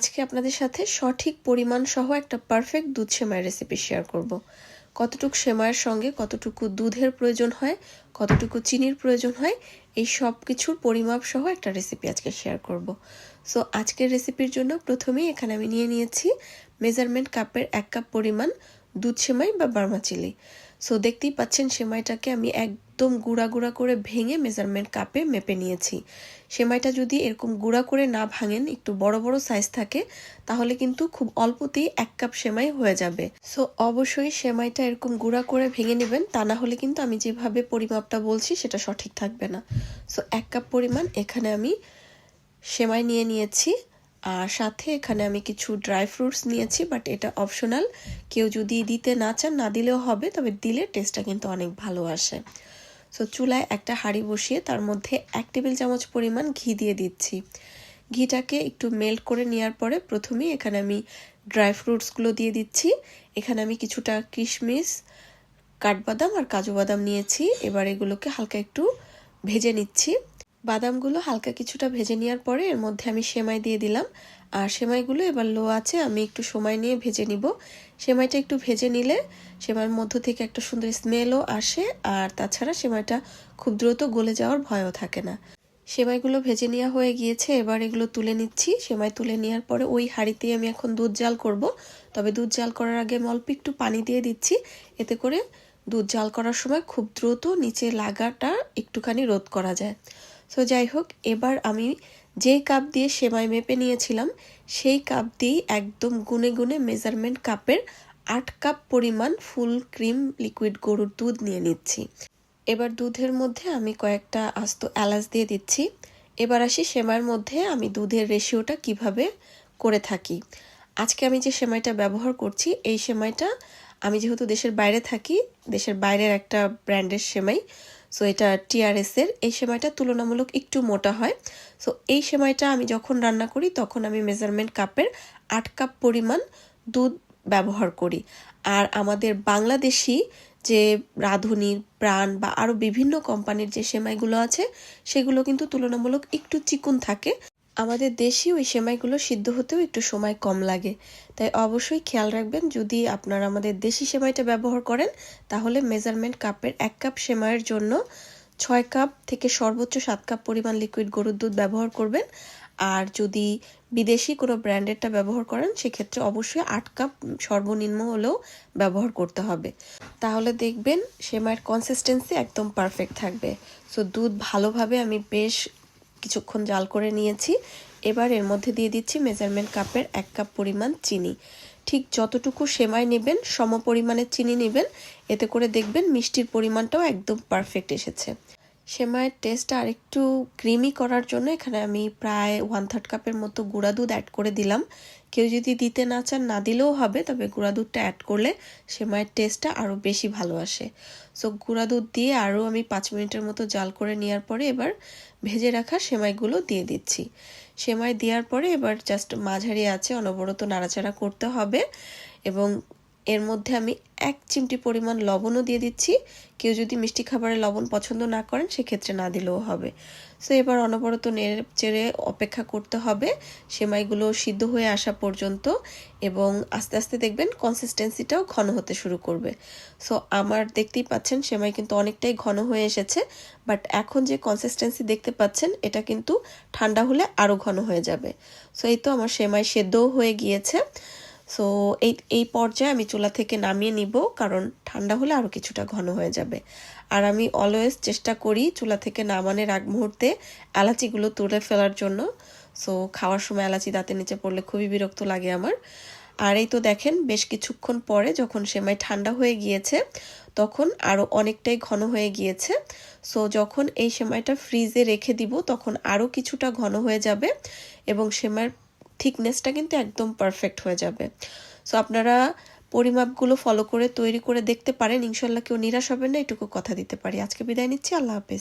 আজকে আপনাদের সাথে সঠিক পরিমাণ সহ একটা পারফেক্ট দুধ সেমাই রেসিপি শেয়ার করব। কতটুকু সেমাইয়ের সঙ্গে কতটুকু দুধের প্রয়োজন হয়, কতটুকু চিনির প্রয়োজন হয়, এই সব কিছুর পরিমাপ সহ একটা রেসিপি আজকে শেয়ার করব। সো আজকের রেসিপির জন্য প্রথমেই এখানে আমি নিয়ে নিয়েছি মেজারমেন্ট কাপের এক কাপ পরিমাণ দুধ সেমাই বা বার্মা চিলি। সো দেখতেই পাচ্ছেন সেমাইটাকে আমি একদম গুঁড়া গুঁড়া করে ভেঙে মেজারমেন্ট কাপে মেপে নিয়েছি। সেমাইটা যদি এরকম গুঁড়া করে না ভাঙেন, একটু বড় বড় সাইজ থাকে, তাহলে কিন্তু খুব অল্পতেই এক কাপ সেমাই হয়ে যাবে। সো অবশ্যই সেমাইটা এরকম গুঁড়া করে ভেঙে নেবেন, তা না হলে কিন্তু আমি যেভাবে পরিমাপটা বলছি, সেটা সঠিক থাকবে না। সো এক কাপ পরিমাণ এখানে আমি সেমাই নিয়ে নিয়েছি, আর সাথে এখানে আমি কিছু ড্রাই ফ্রুটস নিয়েছি বাট এটা অপশনাল কেউ যদি দিতে না চান, না দিলেও হবে, তবে দিলে টেস্টটা কিন্তু অনেক ভালো আসে। সো চুলায় একটা হাঁড়ি বসিয়ে তার মধ্যে এক টেবিল চামচ পরিমাণ ঘি দিয়ে দিচ্ছি। ঘিটাকে একটু মেল্ট করে নেওয়ার পরে প্রথমেই এখানে আমি ড্রাই ফ্রুটসগুলো দিয়ে দিচ্ছি। এখানে আমি কিছুটা কিশমিশ, কাঠবাদাম আর কাজু বাদাম নিয়েছি। এবার এগুলোকে হালকা একটু ভেজে নিচ্ছি। বাদামগুলো হালকা কিছুটা ভেজে নেওয়ার পরে এর মধ্যে আমি সেমাই দিয়ে দিলাম। আর সেমাইগুলো এবার লো আছে, আমি একটু সময় নিয়ে ভেজে নিব। সেমাইটা একটু ভেজে নিলে সেমাইয়ের মধ্য থেকে একটা সুন্দর স্মেলও আসে, আর তাছাড়া সেমাইটা খুব দ্রুত গলে যাওয়ার ভয়ও থাকে না। সেমাইগুলো ভেজে নেওয়া হয়ে গিয়েছে, এবার এগুলো তুলে নিচ্ছি। সেমাই তুলে নেওয়ার পরে ওই হাঁড়িতেই আমি এখন দুধ জাল করব। তবে দুধ জাল করার আগে আমি অল্প একটু পানি দিয়ে দিচ্ছি। এতে করে দুধ জাল করার সময় খুব দ্রুত নিচে লাগাটা একটুখানি রোধ করা যায়। সো যাই হোক, এবার আমি যেই কাপ দিয়ে সেমাই মেপে নিয়েছিলাম, সেই কাপ দিয়েই একদম গুনে গুনে মেজারমেন্ট কাপের আট কাপ পরিমাণ ফুল ক্রিম লিকুইড গরুর দুধ নিয়ে নিচ্ছি। এবার দুধের মধ্যে আমি কয়েকটা আস্ত এলাচ দিয়ে দিচ্ছি। এবার আসি সেমাইয়ের মধ্যে আমি দুধের রেশিওটা কীভাবে করে থাকি। আজকে আমি যে সেমাইটা ব্যবহার করছি, এই সেমাইটা আমি যেহেতু দেশের বাইরে থাকি, দেশের বাইরের একটা ব্র্যান্ডের সেমাই সো এটা টিআরএসের এই সেমাইটা তুলনামূলক একটু মোটা হয়। সো এই সেমাইটা আমি যখন রান্না করি, তখন আমি মেজারমেন্ট কাপের আট কাপ পরিমাণ দুধ ব্যবহার করি। আর আমাদের বাংলাদেশি যে রাঁধুনির প্রাণ বা আরও বিভিন্ন কোম্পানির যে সেমাইগুলো আছে, সেগুলো কিন্তু তুলনামূলক একটু চিকুন থাকে। আমাদের দেশি ওই সেমাইগুলো সিদ্ধ হতেও একটু সময় কম লাগে। তাই অবশ্যই খেয়াল রাখবেন, যদি আপনারা আমাদের দেশি সেমাইটা ব্যবহার করেন, তাহলে মেজারমেন্ট কাপের এক কাপ সেমাইয়ের জন্য ছয় কাপ থেকে সর্বোচ্চ সাত কাপ পরিমাণ লিকুইড গরুর দুধ ব্যবহার করবেন। আর যদি বিদেশি কোনো ব্র্যান্ডেরটা ব্যবহার করেন, সেক্ষেত্রে অবশ্যই আট কাপ সর্বনিম্ন হলেও ব্যবহার করতে হবে। তাহলে দেখবেন, সেমাইয়ের কনসিস্টেন্সি একদম পারফেক্ট থাকবে। সো দুধ ভালোভাবে আমি বেশ কিছুক্ষণ জাল করে নিয়েছি। এবার এর মধ্যে দিয়ে দিচ্ছি মেজারমেন্ট কাপের এক কাপ পরিমাণ চিনি। ঠিক যতটুকু সেমাই নেবেন, সম পরিমাণের চিনি নেবেন, এতে করে দেখবেন মিষ্টির পরিমাণটাও একদম পারফেক্ট এসেছে। সেমাইয়ের টেস্টটা আরেকটু ক্রিমি করার জন্য এখানে আমি প্রায় ওয়ান থার্ড কাপের মতো গুঁড়া দুধ অ্যাড করে দিলাম। কেউ যদি দিতে না চান, না দিলেও হবে, তবে গুঁড়া দুধটা অ্যাড করলে সেমাইয়ের টেস্টটা আরও বেশি ভালো আসে। সো গুঁড়া দুধ দিয়ে আরও আমি পাঁচ মিনিটের মতো জাল করে নেওয়ার পরে এবার ভেজে রাখা সেমাইগুলো দিয়ে দিচ্ছি। সেমাই দেওয়ার পরে এবার জাস্ট মাঝারি আছে, অনবরত নাড়াচাড়া করতে হবে এবং এর মধ্যে আমি এক চিমটি পরিমাণ লবণও দিয়ে দিচ্ছি। কেউ যদি মিষ্টি খাবারে লবণ পছন্দ না করেন, সেক্ষেত্রে না দিলেও হবে। সো, এবার অনবরত নেড়ে চেড়ে অপেক্ষা করতে হবে। সেমাইগুলো সিদ্ধ হয়ে আসা পর্যন্ত এবং আস্তে আস্তে দেখবেন কনসিস্টেন্সিটাও ঘন হতে শুরু করবে। সো, আমার দেখতেই পাচ্ছেন সেমাই কিন্তু অনেকটাই ঘন হয়ে এসেছে, বাট এখন যে কনসিস্টেন্সি দেখতে পাচ্ছেন, এটা কিন্তু ঠান্ডা হলে আরও ঘন হয়ে যাবে। সো, এই তো আমার সেমাই সেদ্ধও হয়ে গিয়েছে। সো এই এই পর্যায়ে আমি চুলা থেকে নামিয়ে নিব, কারণ ঠান্ডা হলে আরও কিছুটা ঘন হয়ে যাবে। আর আমি অলওয়েজ চেষ্টা করি চুলা থেকে নামানোর আগ মুহূর্তে এলাচিগুলো তুলে ফেলার জন্য। সো খাওয়ার সময় এলাচি দাঁতের নিচে পড়লে খুবই বিরক্ত লাগে আমার। আর এই তো দেখেন, বেশ কিছুক্ষণ পরে যখন সেমাই ঠান্ডা হয়ে গিয়েছে, তখন আরও অনেকটাই ঘন হয়ে গিয়েছে। সো যখন এই সেমাইটা ফ্রিজে রেখে দিব, তখন আরও কিছুটা ঘন হয়ে যাবে এবং সেমাইয়ের থিকনেসটা কিন্তু একদম পারফেক্ট হয়ে যাবে। সো আপনারা পরিমাপগুলো ফলো করে, তৈরি করে দেখতে পারেন। ইনশাল্লাহ কেউ নিরাশ হবেন না, এটুকু কথা দিতে পারি। আজকে বিদায় নিচ্ছি, আল্লাহ হাফেজ।